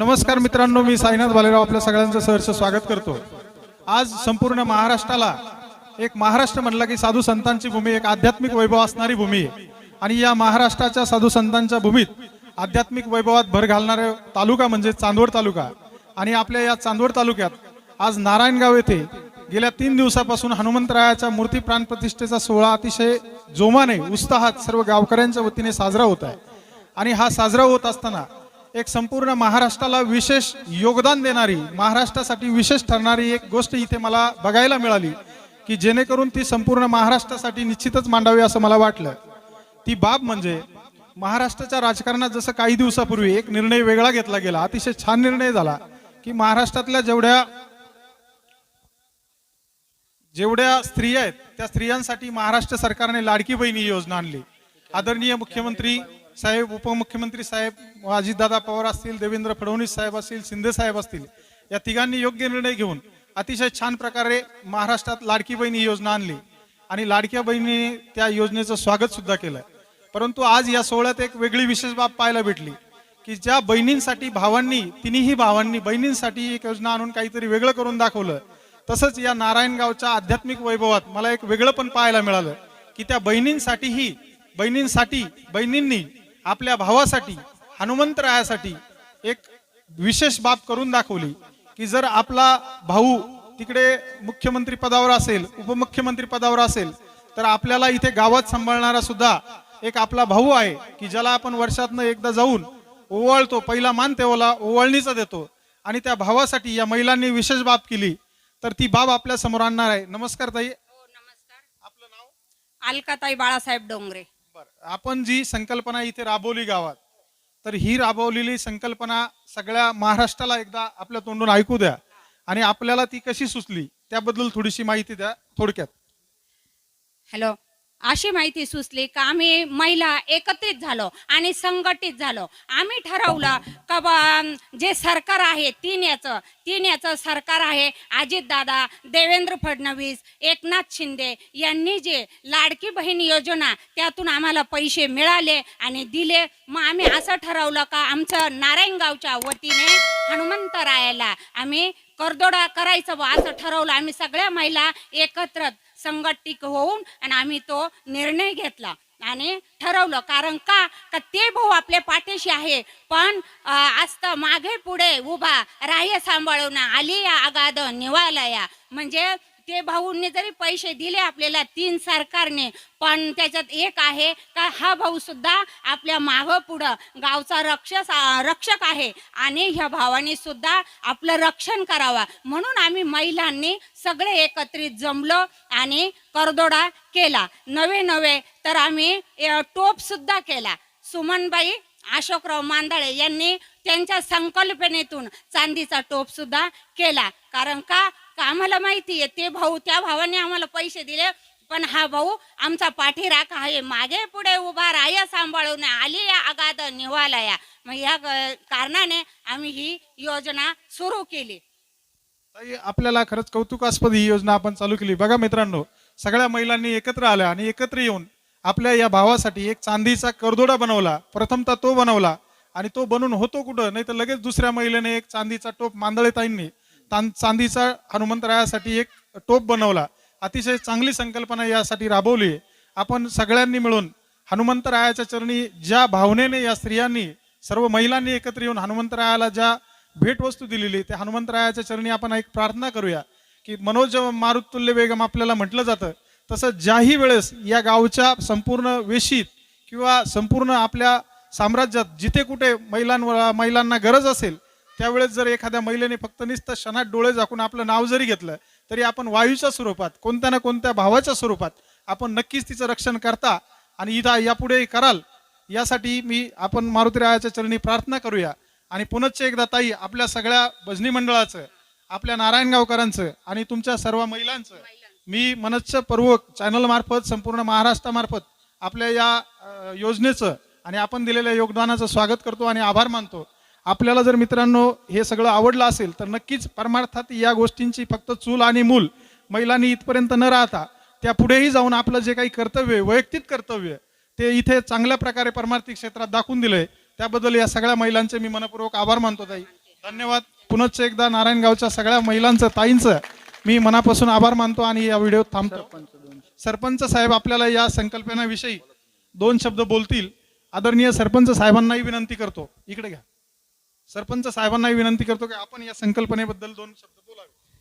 नमस्कार मित्रांनो मी साईनाथ भालेराव आपल्या सगळ्यांचं सहर्ष स्वागत करतो. आज संपूर्ण महाराष्ट्राला एक महाराष्ट्र म्हणला की साधू संतांची भूमी एक आध्यात्मिक वैभव असणारी भूमी आहे. आणि या महाराष्ट्राच्या साधू संतांच्या भूमीत आध्यात्मिक वैभवात भर घालणारा तालुका म्हणजे चांदवड तालुका. आणि आपल्या या चांदवड तालुक्यात आज नारायणगाव येथे गेल्या तीन दिवसापासून हनुमंतरायाच्या मूर्ती प्राणप्रतिष्ठेचा सोहळा अतिशय जोमाने उत्साहात सर्व गावकऱ्यांच्या वतीने साजरा होत आहे. आणि हा साजरा होत असताना एक संपूर्ण महाराष्ट्राला विशेष योगदान देणारी महाराष्ट्रासाठी विशेष ठरणारी एक गोष्ट इथे मला बघायला मिळाली की जेणेकरून ती संपूर्ण महाराष्ट्रासाठी निश्चितच मांडावी असं मला वाटलं. ती बाब म्हणजे महाराष्ट्राच्या राजकारणात जसं काही दिवसापूर्वी एक निर्णय वेगळा घेतला गेला अतिशय छान निर्णय झाला की महाराष्ट्रातल्या जेवढ्या जेवढ्या स्त्रिया आहेत त्या स्त्रियांसाठी महाराष्ट्र सरकारने लाडकी बहिणी योजना आणली. आदरणीय मुख्यमंत्री साहेब उपमुख्यमंत्री साहेब अजितदादा पवार असतील देवेंद्र फडणवीस साहेब असतील शिंदे साहेब असतील या तिघांनी योग्य निर्णय घेऊन अतिशय छान प्रकारे महाराष्ट्रात लाडकी बहिणी योजना आणली. आणि लाडक्या बहिणीने त्या योजनेचं स्वागत सुद्धा केलं. परंतु आज या सोहळ्यात एक वेगळी विशेष बाब पाहायला भेटली की ज्या बहिणींसाठी भावांनी तिन्ही भावांनी बहिणींसाठी एक योजना आणून काहीतरी वेगळं करून दाखवलं तसंच या नारायणगावच्या आध्यात्मिक वैभवात मला एक वेगळं पण पाहायला मिळालं की त्या बहिणींसाठीही बहिणींसाठी बहिणींनी आपल्या भावासाठी हनुमंतरायासाठी एक विशेष बाब करून दाखवली की जर आपला भाऊ तिकडे मुख्यमंत्री पदावर असेल उपमुख्यमंत्री पदावर असेल तर आपल्याला इथे गावात सांभाळणारा सुद्धा एक आपला भाऊ आहे की ज्याला आपण वर्षातनं एकदा जाऊन ओवाळतो पहिला मान तेवला ओवाळणीचा देतो. आणि त्या भावासाठी या महिलांनी विशेष बाब केली तर ती बाब आपल्यासमोर आणणार आहे. नमस्कार ताई. हो, नमस्कार. आपलं नाव अलकाताई बाळासाहेब डोंगरे. आपण जी संकल्पना इथे राबवली गावात तर ही राबवलेली संकल्पना सगळ्या महाराष्ट्राला एकदा आपल्या तोंडून ऐकू द्या आणि आपल्याला ती कशी सुचली त्याबद्दल थोडीशी माहिती द्या थोडक्यात. हॅलो. अशी माहिती सुचली का आम्ही महिला एकत्रित झालो आणि संघटित झालो. आम्ही ठरवलं का बा जे सरकार आहे तीन याचं तीन याचं सरकार आहे अजितदादा देवेंद्र फडणवीस एकनाथ शिंदे यांनी जे लाडकी बहीण योजना त्यातून आम्हाला पैसे मिळाले आणि दिले. मग आम्ही असं ठरवलं का आमचं नारायणगावच्या वतीने हनुमंतरायाला आम्ही करदोडा करायचं बुवा असं ठरवलं. आम्ही सगळ्या महिला एकत्र संघटित होऊन आणि आम्ही तो निर्णय घेतला आणि ठरवलं. कारण का? का ते भाऊ आपल्या पाठीशी आहे. पण असतं मागे पुढे उभा राह्य सांभाळून आली या आगाद निवालया. म्हणजे ते भाऊंनी जरी पैसे दिले आपल्याला तीन सरकारने पण त्याच्यात एक आहे का हा भाऊ सुद्धा आपल्या मागं पुढं गावचा रक्षस रक्षक आहे आणि ह्या भावाने सुद्धा आपलं रक्षण करावा. म्हणून आम्ही महिलांनी सगळे एकत्रित जमलो आणि करदोडा केला. नवे नवे तर आम्ही अ, टोप सुद्धा केला. सुमनबाई अशोकराव मांदाळे यांनी त्यांच्या संकल्पनेतून चांदीचा टोप सुद्धा केला. कारण का आम्हाला माहिती आहे ते भाऊ त्या भावाने आम्हाला पैसे दिले पण हा भाऊ आमचा पाठीराख आहे मागे पुढे उभा राया सांभाळून आली या आगाद निवालया. मग या कारणाने आम्ही ही योजना सुरू केली. आपल्याला खरंच कौतुकास्पद ही योजना आपण चालू केली. बघा मित्रांनो सगळ्या महिलांनी एकत्र आल्या आणि एकत्र येऊन आपल्या या भावासाठी एक चांदीचा करदोडा बनवला. प्रथमतः तो बनवला आणि तो बनून होतो कुठं? नाही तर लगेच दुसऱ्या महिलेने एक चांदीचा टोप मांदळेताईंनी चांदीचा हनुमंतरायासाठी एक टोप बनवला अतिशय चांगली संकल्पना यासाठी राबवली आहे. आपण सगळ्यांनी मिळून हनुमंतरायाच्या चरणी ज्या भावनेने या स्त्रियांनी सर्व महिलांनी एकत्र येऊन हनुमंतरायाला ज्या भेटवस्तू दिलेली त्या हनुमंतरायाच्या चरणी आपण एक प्रार्थना करूया की मनोज मारुतुल्य बेगम आपल्याला म्हटलं जातं तसं ज्याही वेळेस या गावच्या संपूर्ण वेशीत किंवा संपूर्ण आपल्या साम्राज्यात जिथे कुठे महिलांवर महिलांना गरज असेल त्यावेळेस जर एखाद्या महिलेने फक्त नुसतं क्षणात डोळे झाकून आपलं नाव जरी घेतलं तरी आपण वायूच्या स्वरूपात कोणत्या ना कोणत्या भावाच्या स्वरूपात आपण नक्कीच तिचं रक्षण करता आणि इथं यापुढे कराल यासाठी मी आपण मारुतीरायाच्या चरणी प्रार्थना करूया. आणि पुनश्च एकदा ताई आपल्या सगळ्या भजनी मंडळाचं आपल्या नारायणगावकरांचं आणि तुमच्या सर्व महिलांचं मी मनस्यपूर्वक चॅनल मार्फत संपूर्ण महाराष्ट्रामार्फत आपल्या या योजनेचं आणि आपण दिलेल्या योगदानाचं स्वागत करतो आणि आभार मानतो. आपल्याला जर मित्रांनो हे सगळं आवडलं असेल तर नक्कीच परमार्थात या गोष्टींची फक्त चूल आणि मूल महिलांनी इथपर्यंत न राहता त्या पुढेही जाऊन आपलं जे काही कर्तव्य आहे, वैयक्तिक कर्तव्य ते इथे चांगल्या प्रकारे परमार्थिक क्षेत्रात दाखवून दिलंय. त्याबद्दल या सगळ्या महिलांचे मी मनपूर्वक आभार मानतो ताई. धन्यवाद. पुनश्च एकदा नारायणगावच्या सगळ्या महिलांचं ताईंचं मी मनापासून आभार मानतो आणि या व्हिडिओ थांबतो. सरपंच साहेब आपल्याला या संकल्पनेविषयी दोन शब्द बोलतील. आदरणीय सरपंच साहेबांनाही विनंती करतो. इकडे घ्या. सरपंच साहेबांनाही विनंती करतो की आपण या संकल्पनेबद्दल दोन शब्द बोलावे.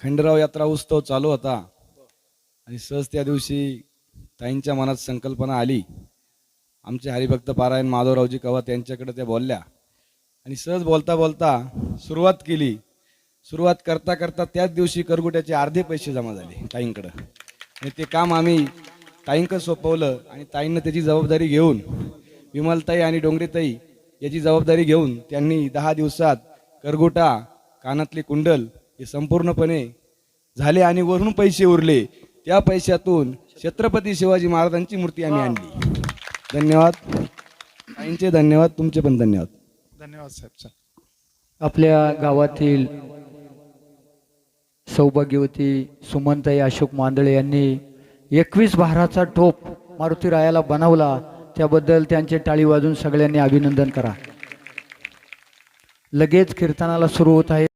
खंडराव यात्रा उत्सव चालू होता. आणि सहज त्या दिवशी ताईंच्या मनात संकल्पना आली. आमचे हरिभक्त पारायण माधवरावजी कवात यांच्याकडे त्या बोलल्या. आणि सहज बोलता बोलता सुरुवात केली. सुरुवात करता करता त्याच दिवशी करगुट्याचे अर्धे पैसे जमा झाले ताईंकडं. आणि ते काम आम्ही ताईंकडं सोपवलं आणि ताईंनं त्याची जबाबदारी घेऊन विमलताई आणि डोंगरेताई याची जबाबदारी घेऊन त्यांनी दहा दिवसात करगुटा कानातले कुंडल हे संपूर्णपणे झाले आणि वरून पैसे उरले. त्या पैशातून छत्रपती शिवाजी महाराजांची मूर्ती आम्ही आणली. धन्यवाद. ताईंचे धन्यवाद तुमचे पण धन्यवाद. धन्यवाद साहेब. आपल्या गावातील सौभाग्यवती सुमनताई अशोक मांदळे यांनी एकवीस भाराचा टोप मारुती रायाला बनवला. त्याबद्दल त्यांचे टाळी वाजून सगळ्यांनी अभिनंदन करा. लगेच कीर्तनाला सुरू होत आहे.